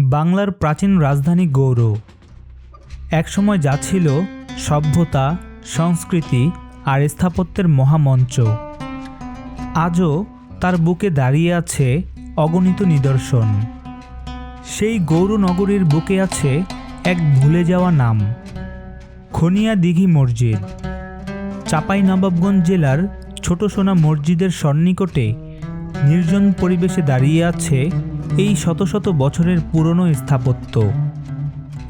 বাংলার প্রাচীন রাজধানী গৌড়। একসময় যা ছিল সভ্যতা, সংস্কৃতি আর স্থাপত্যের মহামঞ্চ। আজও তার বুকে দাঁড়িয়ে আছে অগণিত নিদর্শন। সেই গৌর নগরীর বুকে আছে এক ভুলে যাওয়া নাম, খনিয়া দিঘি মসজিদ। চাপাই নবাবগঞ্জ জেলার ছোট সোনা মসজিদের সন্নিকটে নির্জন পরিবেশে দাঁড়িয়ে আছে এই শত শত বছরের পুরনো স্থাপত্য।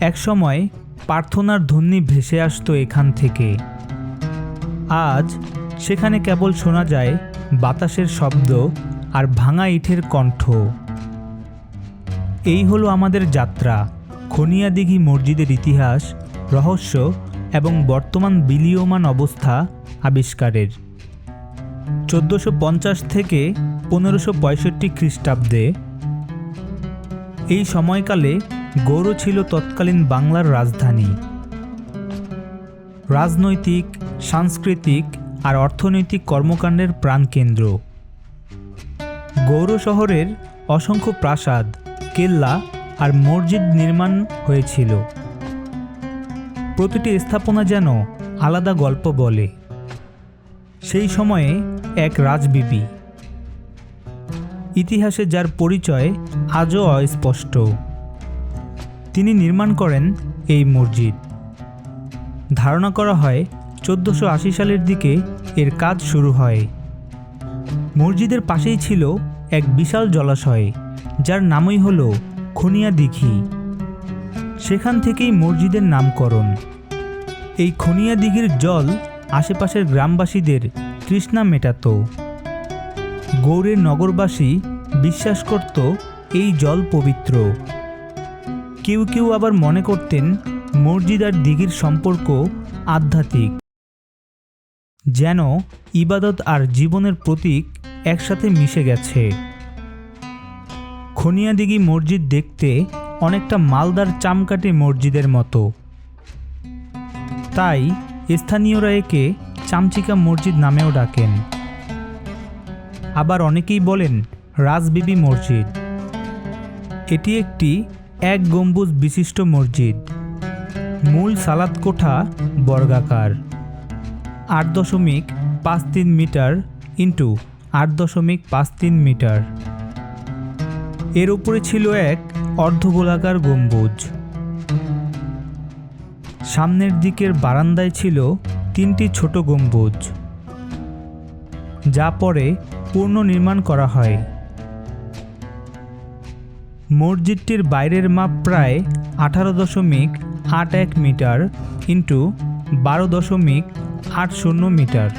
একসময় প্রার্থনার ধ্বনি ভেসে আসতো এখান থেকে। আজ সেখানে কেবল শোনা যায় বাতাসের শব্দ আর ভাঙা ইটের কণ্ঠ। এই হলো আমাদের যাত্রা, খনিয়াদিঘি মসজিদের ইতিহাস, রহস্য এবং বর্তমান বিলীয়মান অবস্থা আবিষ্কারের। চোদ্দোশো থেকে পনেরোশো পঁয়ষট্টি খ্রিস্টাব্দে এই সময়কালে গৌড় ছিল তৎকালীন বাংলার রাজধানী। রাজনৈতিক, সাংস্কৃতিক আর অর্থনৈতিক কর্মকাণ্ডের প্রাণকেন্দ্র। গৌড় শহরের অসংখ্য প্রাসাদ, কেল্লা আর মসজিদ নির্মাণ হয়েছিল। প্রতিটি স্থাপনা যেন আলাদা গল্প বলে। সেই সময়ে এক রাজবিবি ইতিহাসে যার পরিচয় আজও অস্পষ্ট। তিনি নির্মাণ করেন এই মসজিদ। ধারণা করা হয়, চোদ্দোশো আশি সালের দিকে এর কাজ শুরু হয়। মসজিদের পাশেই ছিল এক বিশাল জলাশয়, যার নামই হল খনিয়া দিঘি। সেখান থেকেই মসজিদের নামকরণ। এই খনিয়া দিঘির জল আশেপাশের গ্রামবাসীদের তৃষ্ণা মেটাত। গৌড়ের নগরবাসী বিশ্বাস করত, এই জল পবিত্র। কেউ কেউ আবার মনে করতেন মসজিদ আর দিঘির সম্পর্ক আধ্যাত্মিক। যেন ইবাদত আর জীবনের প্রতীক একসাথে মিশে গেছে। খনিয়াদিঘি মসজিদ দেখতে অনেকটা মালদার চামকাটি মসজিদের মতো। তাই স্থানীয়রা একে চামচিকা মসজিদ নামেও ডাকেন। আবার অনেকেই বলেন রাজবিবি মসজিদ। এটি একটি এক গম্বুজ বিশিষ্ট মসজিদ। মূল সালাদ কোঠা বর্গাকার। আট দশমিক পাঁচ তিন মিটার ইন্টু আট দশমিক পাঁচ তিন মিটার। এর উপরে ছিল এক অর্ধগোলাকার গম্বুজ। সামনের দিকের বারান্দায় ছিল তিনটি ছোট গম্বুজ, যা পরে পূর্ণ নির্মাণ করা হয়। মসজিদটির বাইরের মাপ প্রায় আঠারো দশমিক আট এক মিটার ইন্টু বারো দশমিক আট শূন্য মিটার।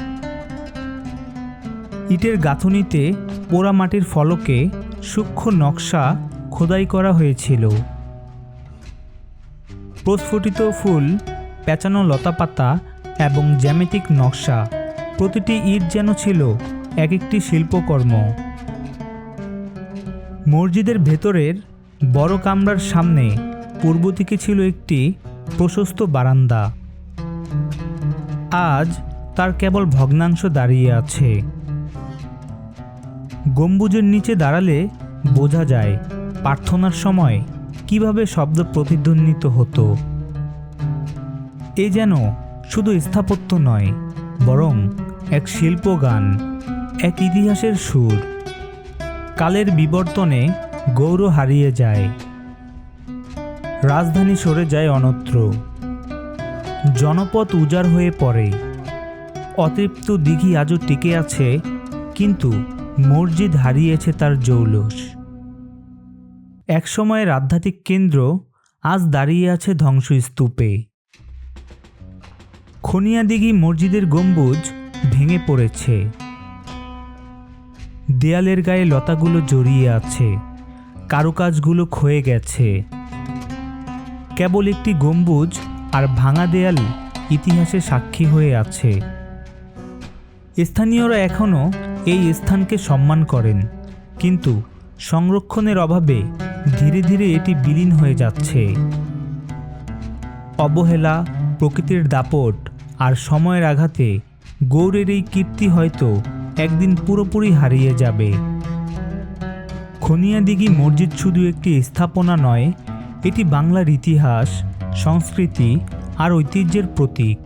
ইটের গাঁথুনিতে পোড়ামাটির ফলকে সূক্ষ্ম নকশা খোদাই করা হয়েছিল। প্রস্ফুটিত ফুল, পেঁচানো লতাপাতা এবং জ্যামিতিক নকশা, প্রতিটি ইট যেন ছিল এক একটি শিল্পকর্ম। মসজিদের ভেতরের বড় কামরার সামনে পূর্ব দিকে ছিল একটি প্রশস্ত বারান্দা। আজ তার কেবল ভগ্নাংশ দাঁড়িয়ে আছে। গম্বুজের নিচে দাঁড়ালে বোঝা যায় প্রার্থনার সময় কীভাবে শব্দ প্রতিধ্বনিত হতো। এ যেন শুধু স্থাপত্য নয়, বরং এক শিল্পগান, এক ইতিহাসের সুর। কালের বিবর্তনে গৌর হারিয়ে যায়। রাজধানী সরে যায় অন্যত্র জনপথ উজাড় হয়ে পড়ে। অতৃপ্ত দিঘি আজও টিকে আছে, কিন্তু মসজিদ হারিয়েছে তার জৌলস। একসময়ের আধ্যাত্মিক কেন্দ্র আজ দাঁড়িয়ে আছে ধ্বংসস্তূপে। খনিয়াদিঘি মসজিদের গম্বুজ ভেঙে পড়েছে। দেয়ালের গায়ে লতাগুলো জড়িয়ে আছে, কারুকাজগুলো ক্ষয়ে গেছে। কেবল একটি গম্বুজ আর ভাঙা দেয়াল ইতিহাসে সাক্ষী হয়ে আছে। স্থানীয়রা এখনও এই স্থানকে সম্মান করেন, কিন্তু সংরক্ষণের অভাবে ধীরে ধীরে এটি বিলীন হয়ে যাচ্ছে। অবহেলা, প্রকৃতির দাপট আর সময়ের আঘাতে গৌরের এই কীর্তি হয়তো একদিন পুরোপুরি হারিয়ে যাবে। খনিয়াদিঘি মসজিদ শুধু একটি স্থাপনা নয়, এটি বাংলার ইতিহাস, সংস্কৃতি আর ঐতিহ্যের প্রতীক।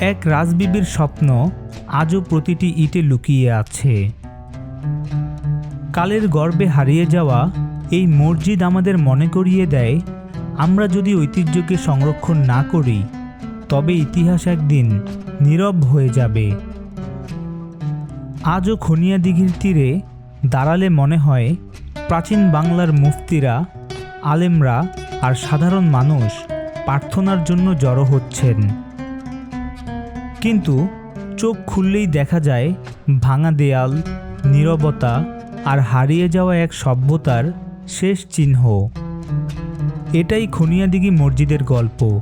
এক রাজবিবির স্বপ্ন আজও প্রতিটি ইটে লুকিয়ে আছে। কালের গর্বে হারিয়ে যাওয়া এই মসজিদ আমাদের মনে করিয়ে দেয়, আমরা যদি ঐতিহ্যকে সংরক্ষণ না করি, তবে ইতিহাস একদিন নীরব হয়ে যাবে। আজও খনিয়া দিঘির তীরে দাঁড়ালে মনে হয় প্রাচীন বাংলার মুফতিরা, আলেমরা আর সাধারণ মানুষ প্রার্থনার জন্য জড়ো হচ্ছেন। কিন্তু চোখ খুললেই দেখা যায় ভাঙা দেয়াল, নীরবতা আর হারিয়ে যাওয়া এক সভ্যতার শেষ চিহ্ন। এটাই খনিয়াদিঘি মসজিদের গল্প।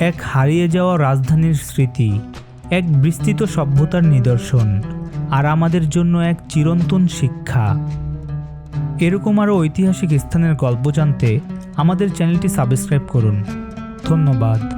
এক হারিয়ে যাওয়া রাজধানীর স্মৃতি। এক বিস্তৃত সভ্যতার নিদর্শন আর আমাদের জন্য এক চিরন্তন শিক্ষা। এরকম আরও ঐতিহাসিক স্থানের গল্প জানতে আমাদের চ্যানেলটি সাবস্ক্রাইব করুন। ধন্যবাদ।